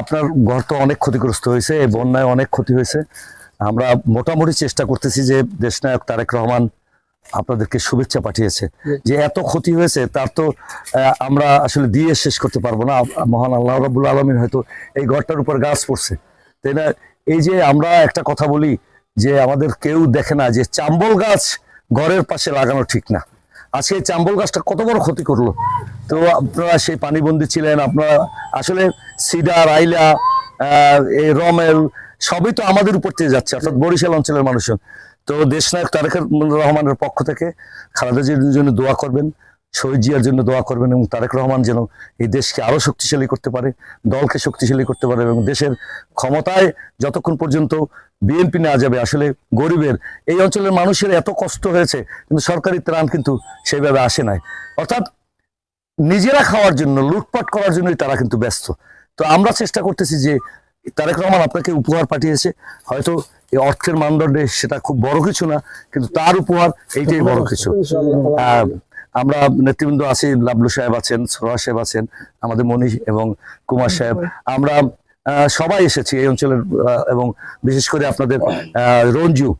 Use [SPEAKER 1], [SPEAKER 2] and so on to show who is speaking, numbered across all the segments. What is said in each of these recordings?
[SPEAKER 1] আপনার ঘর তো অনেক ক্ষতিগ্রস্ত হয়েছে এই বন্যায় অনেক ক্ষতি হয়েছে। আমরা মোটামুটি চেষ্টা করতেছি যে দেশনায়ক তারেক রহমান আপনাদেরকে শুভেচ্ছা পাঠিয়েছে। যে এত ক্ষতি হয়েছে তার তো আমরা আসলে দিয়ে শেষ করতে পারব না। মহান আল্লাহ রাবুল আলমিন হয়তো এই ঘরটার উপর গাছ পড়ছে। তাই না? এই যে আমরা একটা কথা বলি যে আমাদের কেউ দেখে না যে চাম্বল গাছ ঘরের পাশে লাগানো ঠিক না। আজকে এই চাম্বল গাছটা কত বড় ক্ষতি করল? তো আপনারা সেই পানিবন্দি ছিলেন। আপনারা আসলে সিডার রাইলা এই রমেল সবই তো আমাদের উপর থেকে যাচ্ছে অর্থাৎ বরিশাল অঞ্চলের মানুষজন। তো দেশনায়ক তারেক রহমানের পক্ষ থেকে খালেদা জিয়ার জন্য দোয়া করবেন শহীদ জিয়ার জন্য দোয়া করবেন এবং তারেক রহমান যেন এই দেশকে আরও শক্তিশালী করতে পারে দলকে শক্তিশালী করতে পারে এবং দেশের ক্ষমতায় যতক্ষণ পর্যন্ত বিএনপি নেওয়া যাবে আসলে গরিবের এই অঞ্চলের মানুষের এত কষ্ট হয়েছে কিন্তু সরকারি ত্রাণ কিন্তু সেইভাবে আসে নাই। অর্থাৎ নিজেরা খাওয়ার জন্য লুটপাট করার জন্যই তারা কিন্তু ব্যস্ত। তো আমরা চেষ্টা করতেছি যে তারেক রহমান আপনাকে উপহার পাঠিয়েছে। হয়তো এই অর্থের মানদণ্ডে সেটা খুব বড় কিছু না কিন্তু তার উপহার এইটাই বড় কিছু। আমরা নেতৃবৃন্দ আছি লাবলু সাহেব আছেন সরোয়া সাহেব আছেন আমাদের মনীষ এবং কুমার সাহেব। আমরা আহ, সবাই এসেছি এই অঞ্চলের এবং বিশেষ করে আপনাদের আহ, রঞ্জু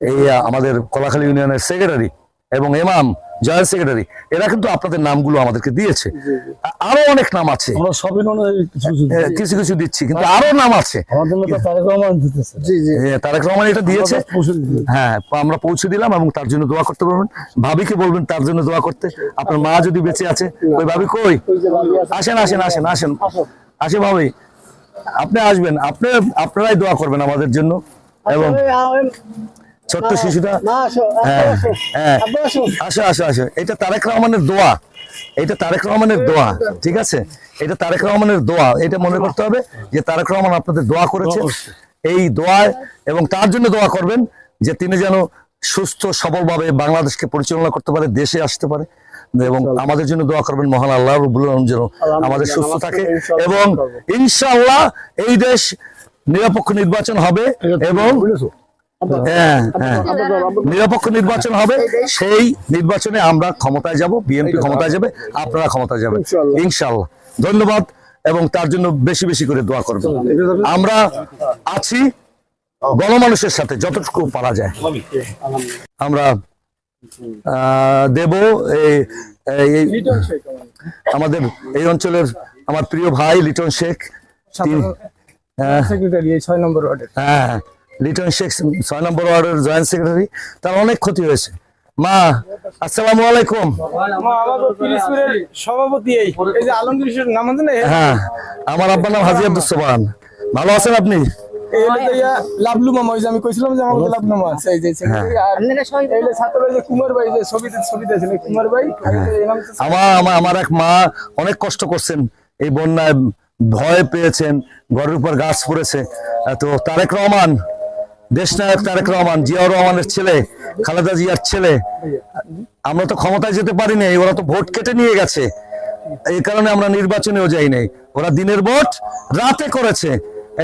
[SPEAKER 1] এই আমাদের কলাখালী ইউনিয়নের সেক্রেটারি এবং এমাম জয়েন্ট সেক্রেটারি এরা কিন্তু আপনাদের নামগুলো আমাদেরকে দিয়েছে। আরও অনেক নাম আছে।
[SPEAKER 2] হয় কিছু কিছু
[SPEAKER 1] দিচ্ছি। কিন্তু আরও নাম আছে।
[SPEAKER 2] তারেক রহমান দিতেছে।
[SPEAKER 3] জি জি।
[SPEAKER 1] এ, তারেক রহমান এটা দিয়েছে।
[SPEAKER 2] আমরা পৌঁছে দিতে।
[SPEAKER 1] হ্যাঁ আমরা পৌঁছে দিলাম এবং তার জন্য দোয়া করতে পারবেন ভাবিকে বলবেন তার জন্য দোয়া করতে। আপনার মা যদি বেঁচে আছে ওই ভাবি কই? আসেন আসেন আসেন আসেন।
[SPEAKER 3] আসে।
[SPEAKER 1] ভাবি আপনি আসবেন। আপনি আপনারাই দোয়া করবেন আমাদের জন্য। এবং
[SPEAKER 3] ওই, আ, ওই,
[SPEAKER 1] ছোট্ট শিশুটা?
[SPEAKER 3] আসো
[SPEAKER 1] হ্যাঁ,
[SPEAKER 3] আসো, আসো
[SPEAKER 1] হ্যাঁ।
[SPEAKER 3] আসো।
[SPEAKER 1] আসো আসো এটা তারেক রহমানের দোয়া। এটা তারেক রহমানের দোয়া ঠিক আছে? এটা তারেক রহমানের দোয়া। এটা মনে করতে হবে যে তারেক রহমান আপনাদের দোয়া করেছে। এই দোয়ায় এবং তার জন্য দোয়া করবেন যে তিনি যেন সুস্থ সবলভাবে বাংলাদেশকে পরিচালনা করতে পারে দেশে আসতে পারে। এবং আমাদের জন্য দোয়া করবেন মহান আল্লাহ রবুল যেন আমাদের সুস্থ থাকে। এবং ইনশাআল্লাহ এই দেশ নিরপেক্ষ নির্বাচন হবে এবং নিরপেক্ষ নির্বাচন হবে। সেই নির্বাচনে আমরা ক্ষমতায় যাব বিএনপি ক্ষমতায় যাবে আপনারা ক্ষমতায় যাবেন।
[SPEAKER 3] ইনশাআল্লাহ।
[SPEAKER 1] ইনশাআল্লাহ। ধন্যবাদ এবং তার জন্য বেশি বেশি করে দোয়া করবেন আমরা আছি গণমানুষের সাথে যতটুকু পারা যায়। আমরা আহ, দেব আমাদের। এই অঞ্চলের আমার প্রিয় ভাই লিটন শেখ তিনি- হ্যাঁ।
[SPEAKER 2] সেক্রেটারি ছয় নম্বর ওয়ার্ডের।
[SPEAKER 1] হ্যাঁ। লিটন শেখ ছয় নম্বর ওয়ার্ডের জয়েন্ট সেক্রেটারি তার অনেক ক্ষতি হয়েছে। মা আসসালামু আলাইকুম।
[SPEAKER 4] সভাপতি এই। এই যে আলমগীর নাম
[SPEAKER 1] হ্যাঁ আমার আব্বার নাম হাজি আব্দুল সোবান ভালো আছেন আপনি?
[SPEAKER 4] লাভলু মামা ওই যে আমি কইছিলাম যে আমার লাভলু মামা এই যে secretary, যে ছাত্র কুমার ভাই যে ছবিতে ছবিতে আছেন কুমার ভাই আর এই যে এই নাম হচ্ছে-
[SPEAKER 1] আমার আমার আমার এক মা অনেক কষ্ট করছেন। এই বন্যায় ভয় পেয়েছেন ঘরের উপর গাছ পড়েছে। তো তারেক রহমান দেশনায়ক তারেক রহমান, জিয়াউর রহমানের ছেলে, খালেদা জিয়ার ছেলে। আমরা তো ক্ষমতায় যেতে পারি ওরা তো ভোট কেটে নিয়ে গেছে। এই কারণে আমরা নির্বাচনেও যাই নাই। ওরা দিনের ভোট রাতে করেছে।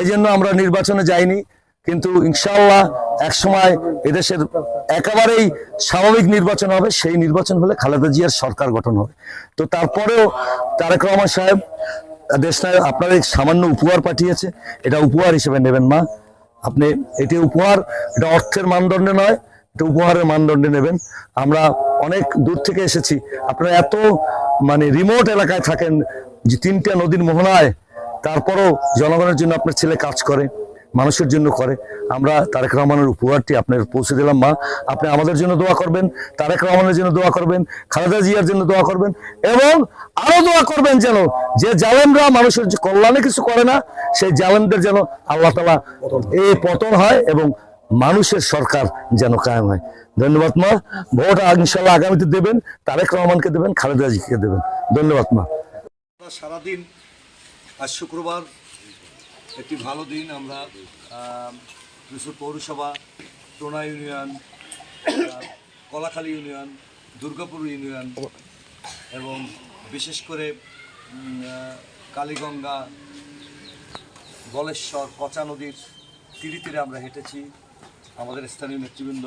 [SPEAKER 1] এই জন্য আমরা নির্বাচনে যাইনি। কিন্তু ইনশাআল্লাহ এক সময় এদেশের একেবারেই স্বাভাবিক নির্বাচন হবে। সেই নির্বাচন হলে খালেদা জিয়ার সরকার গঠন হবে। তো তারপরেও তারেক রহমান সাহেব দেশ নায়ক আপনার সামান্য উপহার পাঠিয়েছে। এটা উপহার হিসেবে নেবেন মা। আপনি এটি উপহার, এটা অর্থের মানদণ্ডে নয়, এটা উপহারের মানদণ্ডে নেবেন। আমরা অনেক দূর থেকে এসেছি। আপনারা এত মানে রিমোট এলাকায় থাকেন যে তিনটা নদীর মোহনায়, তারপরও জনগণের জন্য আপনার ছেলে কাজ করে। মানুষের জন্য করে। আমরা তারেক রহমানের উপহারটি আপনার পৌঁছে দিলাম, মা। আপনি আমাদের জন্য দোয়া করবেন, তারেক রহমানের জন্য দোয়া করবেন, খালেদা জিয়ার জন্য দোয়া করবেন এবং আরও দোয়া করবেন যেন যে জালেমরা মানুষের কল্যাণে কিছু করে না, সেই জালেমদের যেন আল্লাহ তালা এই পতন হয় এবং মানুষের সরকার যেন কায়েম হয়। ধন্যবাদ, মা। ভোট ইনশাল্লাহ আগামীতে দেবেন, তারেক রহমানকে দেবেন, খালেদা জিকে দেবেন। ধন্যবাদ, মা। সারাদিন, আজ শুক্রবার একটি ভালো দিন আমরা যশোর পৌরসভা, Tona union Kalakhali union, Durgapur union এবং বিশেষ করে কালীগঙ্গা, বলেশ্বর, পচা নদীর তীরে তীরে আমরা হেঁটেছি। আমাদের স্থানীয় নেতৃবৃন্দ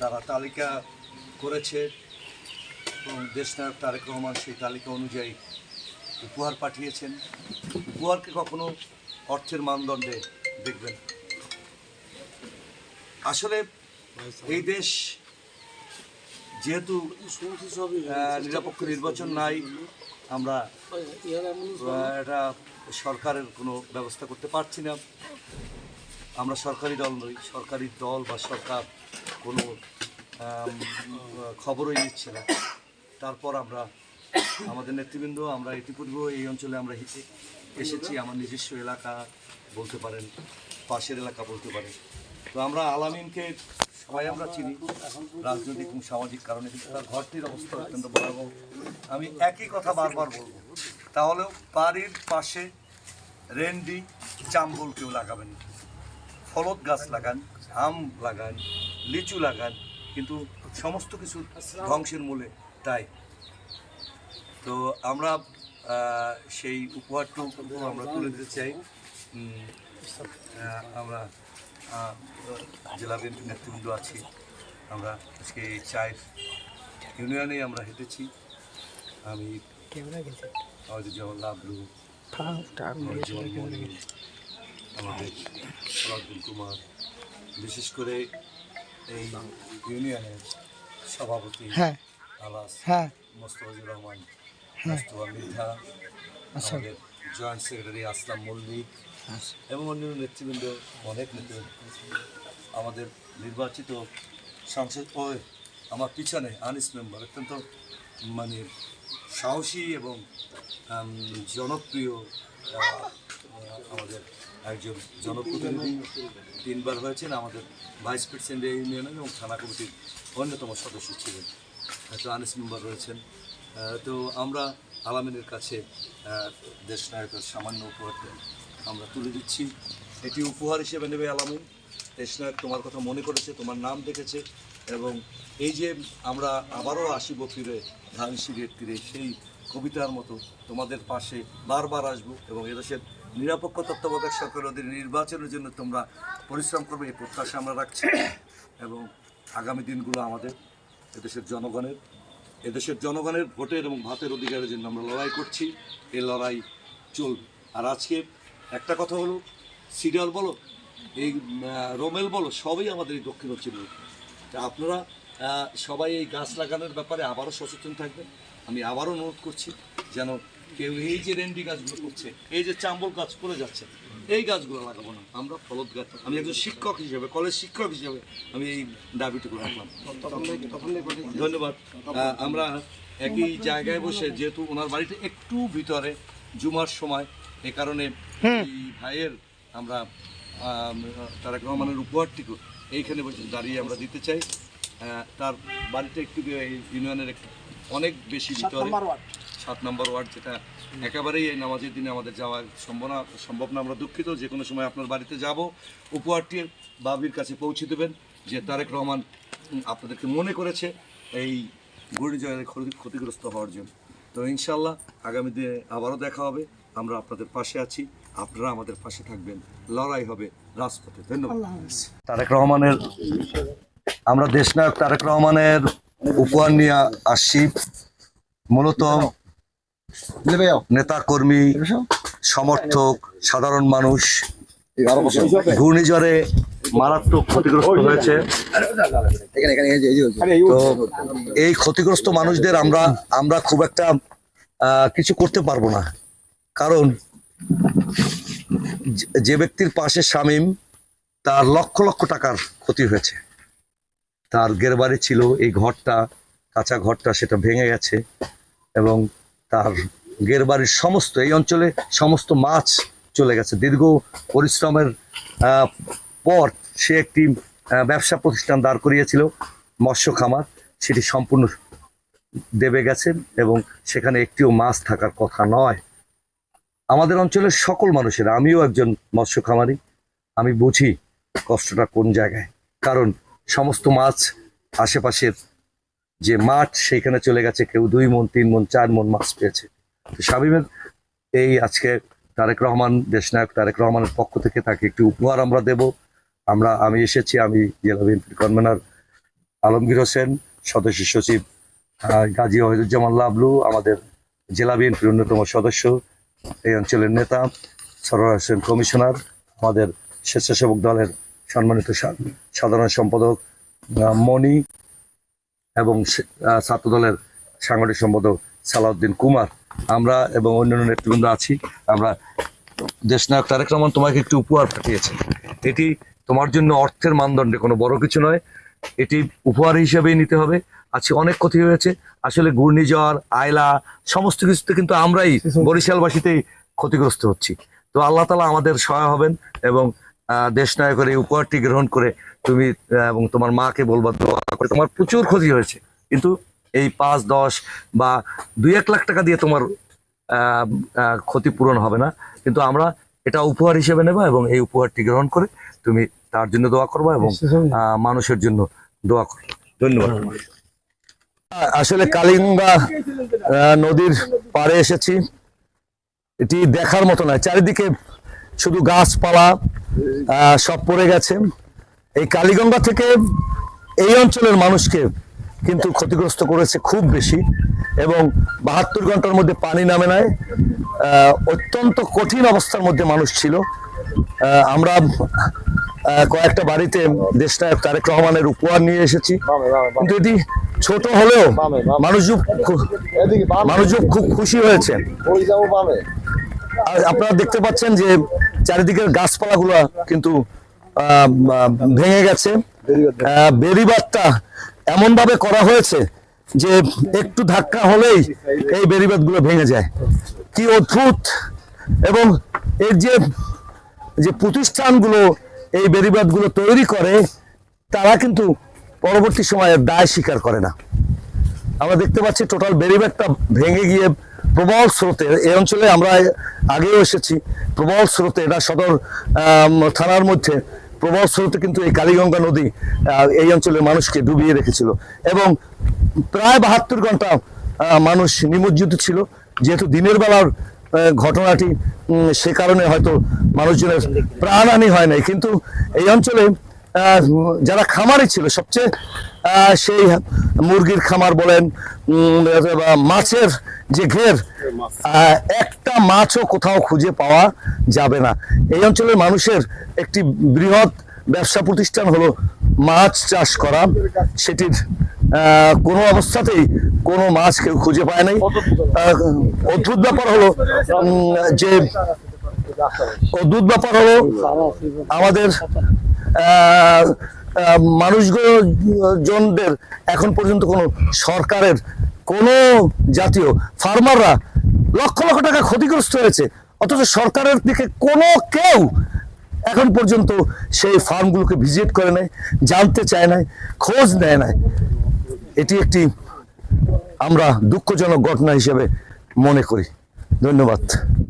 [SPEAKER 1] তারা তালিকা করেছে এবং দেশনায়ক তারেক রহমান সেই তালিকা অনুযায়ী উপহার পাঠিয়েছেন। উপহারকে কখনো অর্থের মানদণ্ডে দেখবেন। আসলে এই দেশ যেহেতু নিরপেক্ষ নির্বাচন নাই, আমরা এটা সরকারের কোনো ব্যবস্থা করতে পারছি না। আমরা সরকারি দল নই, সরকারি দল বা সরকার কোনো খবরই নিচ্ছে না। তারপর আমরা, আমাদের নেতৃবৃন্দ, আমরা ইতিপূর্বেও এই অঞ্চলে আমরা এসেছি, আমার নিজস্ব এলাকা বলতে পারেন, পাশের এলাকা বলতে পারেন। তো আমরা আলামিনকে সবাই আমরা চিনি, রাজনৈতিক এবং সামাজিক কারণে, কিন্তু তার ঘরটির অবস্থা অত্যন্ত ভয়াবহ। আমি একই কথা বারবার বলব, তাহলেও বাড়ির পাশে রেন্ডি চাম্বল কেউ লাগাবেন না। ফলত গাছ লাগান, আম লাগান, লিচু লাগান, কিন্তু সমস্ত কিছু ধ্বংসের মূলে তাই। তো আমরা সেই উপহারটুকু আমরা তুলে দিতে চাই। আমরা জেলা বিএনপি নেতৃবৃন্দ আছি। আমরা আজকে এই চায়ের ইউনিয়নে আমরা হেঁটেছি। আমি আমাদের যেমন লাভলু আমাদের সরাজুল কুমার। বিশেষ করে এই ইউনিয়নের সভাপতি
[SPEAKER 4] হ্যাঁ।
[SPEAKER 1] আলাস
[SPEAKER 4] হ্যাঁ।
[SPEAKER 1] মোস্তফাজুর রহমান। মোস্তফা মৃধা আমাদের জয়েন্ট সেক্রেটারি আসলাম মল্লিক এবং অন্যান্য নেতৃবৃন্দ অনেক নেতৃবৃন্দ। আমাদের নির্বাচিত সংসদ ও আমার পিছনে আনিস মেম্বার অত্যন্ত মানে সাহসী এবং জনপ্রিয় আমাদের একজন জনপ্রতিনিধি। তিনবার হয়েছেন আমাদের ভাইস প্রেসিডেন্ট এই ইউনিয়নের এবং থানা কমিটির অন্যতম সদস্য ছিলেন। তো আনিস মেম্বার রয়েছেন। তো আমরা আলামিনের কাছে দেশ নায়কের সামান্য উপহারটা আমরা তুলে দিচ্ছি। এটি উপহার হিসেবে নেবে আলামিন। দেশ নায়ক তোমার কথা মনে করেছে, তোমার নাম দেখেছে এবং এই যে আমরা আবারও আসিব ফিরে, ধান সিঁড়ির তীরে, সেই কবিতার মতো তোমাদের পাশে বারবার আসব এবং এদেশের নিরপেক্ষ তত্ত্বাবধায়ক সরকার নির্বাচনের জন্য তোমরা পরিশ্রম করবে, এই প্রত্যাশা আমরা রাখছি। এবং আগামী দিনগুলো আমাদের, এদেশের জনগণের এদেশের জনগণের ভোটের এবং ভাতের অধিকারের জন্য আমরা লড়াই করছি। এই লড়াই চলবে। আর আজকে একটা কথা হলো, সিরিয়াল বলো, এই রোমেল বলো, সবই আমাদের এই দক্ষিণ অঞ্চলে তা আপনারা সবাই এই গাছ লাগানোর ব্যাপারে আবারও সচেতন থাকবেন। আমি আবারও অনুরোধ করছি যেন কেউ এই যে রেন্ডি গাছগুলো করছে, এই যে চাম্বল গাছ করে যাচ্ছে এই গাছগুলো লাগাবো না। আমরা ফলত গাছ। আমি একজন শিক্ষক হিসেবে কলেজ শিক্ষক হিসেবে আমি এই দাবিটুকু রাখলাম। ধন্যবাদ। আমরা একই জায়গায় বসে যেহেতু ওনার বাড়িতে একটু ভিতরে জুমার সময় এ কারণে এই ভাইয়ের আমরা আম, তারেক রহমানের উপহারটিকে এইখানে বসে দাঁড়িয়ে আমরা দিতে চাই। তার বাড়িতে একটু ইউনিয়নের একটু অনেক বেশি ভিতরে। সাত নম্বর ওয়ার্ড যেটা একেবারেই এই নামাজের দিনে আমাদের যাওয়া সম্ভব না সম্ভব না। আমরা দুঃখিত যে কোনো সময় আপনার বাড়িতে যাব উপহারটি বাবির কাছে পৌঁছে দেবেন যে তারেক রহমান আপনাদেরকে মনে করেছে এই ঘূর্ণিঝড়ের ক্ষতি- ক্ষতিগ্রস্ত হওয়ার জন্য। তো ইনশাল্লাহ আগামী দিনে আবারও দেখা হবে আমরা আপনাদের পাশে আছি আপনারা আমাদের পাশে থাকবেন লড়াই হবে রাজপথে। ধন্যবাদ। তারেক রহমানের আমরা দেশনায়ক তারেক রহমানের উপহার নিয়ে আসছি। মূলত নেতা কর্মী সমর্থক সাধারণ মানুষ ঘূর্ণিঝড়ে মারাত্মক ক্ষতিগ্রস্ত হয়েছে। তো এই ক্ষতিগ্রস্ত মানুষদের আমরা আমরা খুব একটা আহ, কিছু করতে পারব না। কারণ যে- যে ব্যক্তির পাশে শামীম তার লক্ষ লক্ষ টাকার ক্ষতি হয়েছে। তার গেরবাড়ি ছিল এই ঘরটা কাঁচা ঘরটা সেটা ভেঙে গেছে। এবং তার গেরবাড়ির সমস্ত, এই অঞ্চলে সমস্ত মাছ চলে গেছে। দীর্ঘ পরিশ্রমের পর সে একটি ব্যবসা প্রতিষ্ঠান দাঁড় করিয়েছিল, মৎস্য খামার। সেটি সম্পূর্ণ দেবে গেছেন এবং সেখানে একটিও মাছ থাকার কথা নয়। আমাদের অঞ্চলের সকল মানুষের, আমিও একজন মৎস্য খামারি, আমি বুঝি কষ্টটা কোন জায়গায়। কারণ সমস্ত মাছ আশেপাশের যে মাঠ সেইখানে চলে গেছে, কেউ দুই মন, তিন মন, চার মন মাছ পেয়েছে। তো শামীমের এই আজকে তারেক রহমান, দেশনায়ক তারেক রহমানের পক্ষ থেকে তাকে একটি উপহার আমরা দেব। আমরা, আমি এসেছি, আমি জেলা বিএনপির কনভেনার আলমগীর হোসেন সদস্য সচিব গাজী ওয়াহিদুজ্জামান লাবলু, আমাদের জেলা বিএনপির অন্যতম সদস্য, এই অঞ্চলের নেতা, সরোয়ার হোসেন কমিশনার, আমাদের স্বেচ্ছাসেবক দলের সম্মানিত সাধারণ সম্পাদক মণি এবং ছাত্রদলের সাংগঠনিক সম্পাদক সালাউদ্দিন কুমার। আমরা এবং অন্যান্য নেতৃবৃন্দ আছি। আমরা দেশনায়ক তারেক রহমান তোমাকে একটি উপহার পাঠিয়েছে এটি তোমার জন্য অর্থের মানদণ্ডে কোনো বড় কিছু নয়। এটি উপহার হিসেবেই নিতে হবে। আজকে অনেক ক্ষতি হয়েছে। আসলে ঘূর্ণিঝড়, আয়লা, সমস্ত কিছুতে কিন্তু আমরাই বরিশালবাসীতেই ক্ষতিগ্রস্ত হচ্ছি। তো আল্লাহ তালা আমাদের সহায় হবেন এবং দেশনায়কের এই উপহারটি গ্রহণ করে তুমি এবং তোমার মাকে বলবা দোয়া করে তোমার প্রচুর ক্ষতি হয়েছে। কিন্তু এই পাঁচ দশ বা দুই এক লাখ টাকা দিয়ে তোমার ক্ষতিপূরণ হবে না। কিন্তু আমরা এটা উপহার হিসেবে নেবা এবং এই উপহারটি গ্রহণ করে তুমি তার জন্য দোয়া করবা এবং মানুষের জন্য দোয়া করবা। ধন্যবাদ। আসলে কালিঙ্গা নদীর পাড়ে এসেছি। এটি দেখার মতো নয় চারিদিকে শুধু গাছপালা আহ, সব পড়ে গেছে। এই কালীগঙ্গা থেকে এই অঞ্চলের মানুষকে কিন্তু ক্ষতিগ্রস্ত করেছে খুব বেশি এবং বাহাত্তর ঘণ্টার মধ্যে পানি নামে আহ, অত্যন্ত কঠিন অবস্থার মধ্যে মানুষ ছিল। আমরা কয়েকটা বাড়িতে দেশনায়ক তারেক রহমানের উপহার নিয়ে এসেছি। কিন্তু এটি ছোট হলেও মানুষজন খু- মানুষজন খুব খুশি হয়েছে। আপনারা দেখতে পাচ্ছেন যে চারিদিকের গাছপালাগুলো কিন্তু ভেঙে গেছে। বেরিবাদটা বেড়িবাঁধটা এমন ভাবে করা হয়েছে যে একটু ধাক্কা হলেই এই বেড়িবাঁধগুলো ভেঙে যায়। কি অদ্ভুত! এবং এর যে যে প্রতিষ্ঠানগুলো এই বেড়িবাঁধগুলো তৈরি করে তারা কিন্তু পরবর্তী সময়ে দায় স্বীকার করে না। আমরা দেখতে পাচ্ছি টোটাল বেরিবেটটা ভেঙে গিয়ে প্রবল স্রোতে এই অঞ্চলে আমরা আগেও এসেছি প্রবল স্রোতে এটা সদর থানার মধ্যে প্রবল স্রোতে কিন্তু এই কালীগঙ্গা নদী এই অঞ্চলের মানুষকে ডুবিয়ে রেখেছিল। এবং প্রায় বাহাত্তর ঘণ্টা মানুষ নিমজ্জিত ছিল। যেহেতু দিনের বেলার ঘটনাটি সে কারণে হয়তো মানুষজনের প্রাণহানি হয় নাই। কিন্তু এই অঞ্চলে যারা খামারে ছিল, সবচেয়ে সেই মুরগির খামার বলেন মাছের যে ঘের একটা মাছও কোথাও খুঁজে পাওয়া যাবে না। এই অঞ্চলের মানুষের একটি বৃহৎ ব্যবসা প্রতিষ্ঠান হলো মাছ চাষ করা। সেটির কোনো অবস্থাতেই কোনো মাছ কেউ খুঁজে পায় নাই। অদ্ভুত ব্যাপার হলো যে অদ্ভুত ব্যাপার হলো আমাদের আহ, আহ, মানুষগুলো জনদের এখন পর্যন্ত কোনো সরকারের কোনো জাতীয় ফার্মাররা লক্ষ লক্ষ টাকা ক্ষতিগ্রস্ত হয়েছে, অথচ সরকারের দিকে কোনো কেউ এখন পর্যন্ত সেই ফার্মগুলোকে ভিজিট করে নাই, জানতে চায় নাই, খোঁজ নেয় নাই। এটি একটি আমরা দুঃখজনক ঘটনা হিসেবে মনে করি। ধন্যবাদ।